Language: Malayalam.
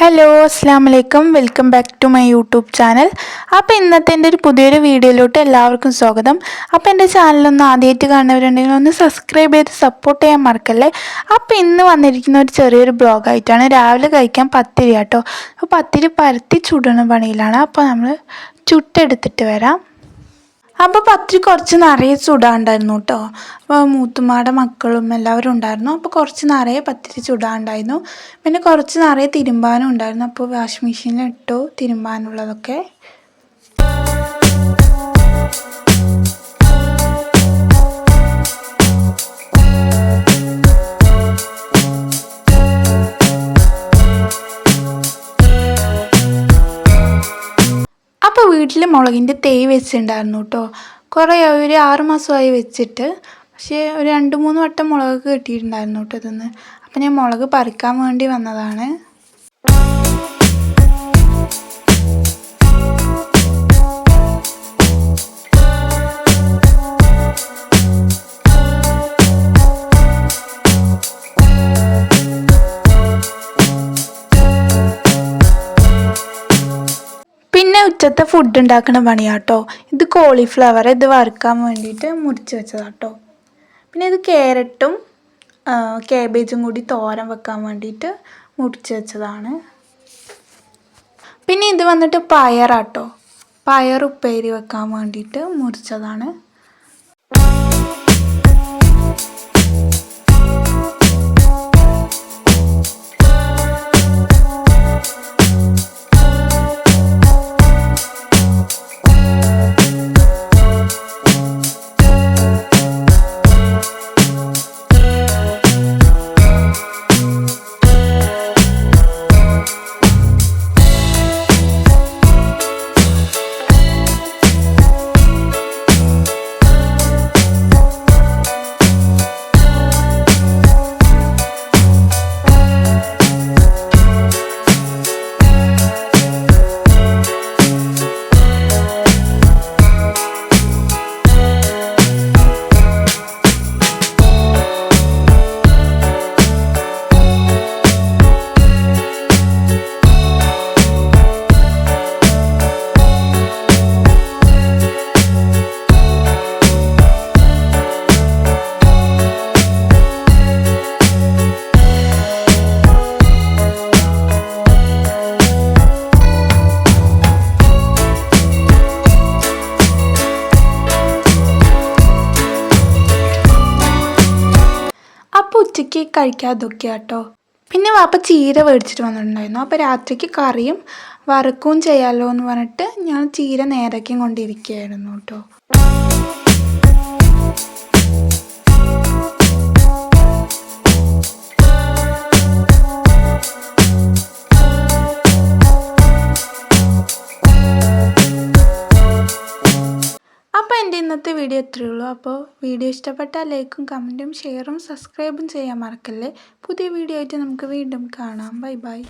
ഹലോ അസ്സാം വലൈക്കും welcome back to my YouTube channel അപ്പോൾ ഇന്നത്തെ എന്റെ ഒരു പുതിയൊരു വീഡിയോയിലോട്ട് എല്ലാവർക്കും സ്വാഗതം. അപ്പോൾ എന്റെ ചാനലൊന്ന് ആദ്യമായിട്ട് കാണുന്നവരുണ്ടെങ്കിൽ ഒന്ന് സബ്സ്ക്രൈബ് ചെയ്ത് സപ്പോർട്ട് ചെയ്യാൻ മറക്കല്ലേ? അപ്പോൾ ഇന്ന് വന്നിരിക്കുന്ന ഒരു ചെറിയൊരു ബ്ലോഗായിട്ടാണ് രാവിലെ കഴിക്കാൻ പത്തിരി കേട്ടോ അപ്പോൾ പത്തിരി പരത്തി ചുടുന്ന പണിയിലാണ്. അപ്പോൾ നമ്മൾ ചുട്ടെടുത്തിട്ട് വരാം. അപ്പോൾ പത്തിരി കുറച്ച് നിറയെ ചുടാണ്ടായിരുന്നു കേട്ടോ അപ്പോൾ മൂത്തുമാടെ മക്കളും എല്ലാവരും ഉണ്ടായിരുന്നു. അപ്പോൾ കുറച്ച് നിറയെ പത്തിരി ചുടാണ്ടായിരുന്നു. പിന്നെ കുറച്ച് നിറയെ തിരുമ്പാനും ഉണ്ടായിരുന്നു. അപ്പോൾ വാഷിംഗ് മെഷീനിൽ ഇട്ടു തിരുമ്പാനുള്ളതൊക്കെ. വീട്ടിൽ മുളകിന്റെ തേയ് വെച്ചിട്ടുണ്ടായിരുന്നു കേട്ടോ കുറേ ഒരു ആറുമാസമായി വെച്ചിട്ട്. പക്ഷേ ഒരു രണ്ട് മൂന്ന് വട്ടം മുളക് കിട്ടിയിട്ടുണ്ടായിരുന്നു കേട്ടോ ഇതൊന്ന്. അപ്പം ഞാൻ മുളക് പറിക്കാൻ വേണ്ടി വന്നതാണ്. ഉച്ചത്തെ ഫുഡ് ഉണ്ടാക്കുന്ന പണിയാട്ടോ. ഇത് കോളിഫ്ലവർ ഇത് വറുക്കാൻ വേണ്ടിയിട്ട് മുറിച്ച് വെച്ചതാട്ടോ. പിന്നെ ഇത് ക്യാരറ്റും കാബേജും കൂടി തോരൻ വെക്കാൻ വേണ്ടിയിട്ട് മുറിച്ച് വെച്ചതാണ്. പിന്നെ ഇത് വന്നിട്ട് പയറാട്ടോ. പയർ ഉപ്പേരി വെക്കാൻ വേണ്ടിയിട്ട് മുറിച്ചതാണ്. ഉച്ചയ്ക്ക് കഴിക്കാതൊക്കെ കേട്ടോ പിന്നെ വാപ്പ ചീര മേടിച്ചിട്ട് വന്നിട്ടുണ്ടായിരുന്നു. അപ്പോൾ രാത്രിക്ക് കറിയും വറുക്കുകയും ചെയ്യാമല്ലോ എന്ന് പറഞ്ഞിട്ട് ഞാൻ ചീര നേരക്കും കൊണ്ടിരിക്കുകയായിരുന്നു കേട്ടോ ഇന്നത്തെ വീഡിയോ ഇത്രയേ ഉള്ളൂ. അപ്പോൾ വീഡിയോ ഇഷ്ടപ്പെട്ടാൽ ലൈക്കും കമന്റും ഷെയറും സബ്സ്ക്രൈബും ചെയ്യാൻ മറക്കല്ലേ? പുതിയ വീഡിയോ ആയിട്ട് നമുക്ക് വീണ്ടും കാണാം. Bye bye.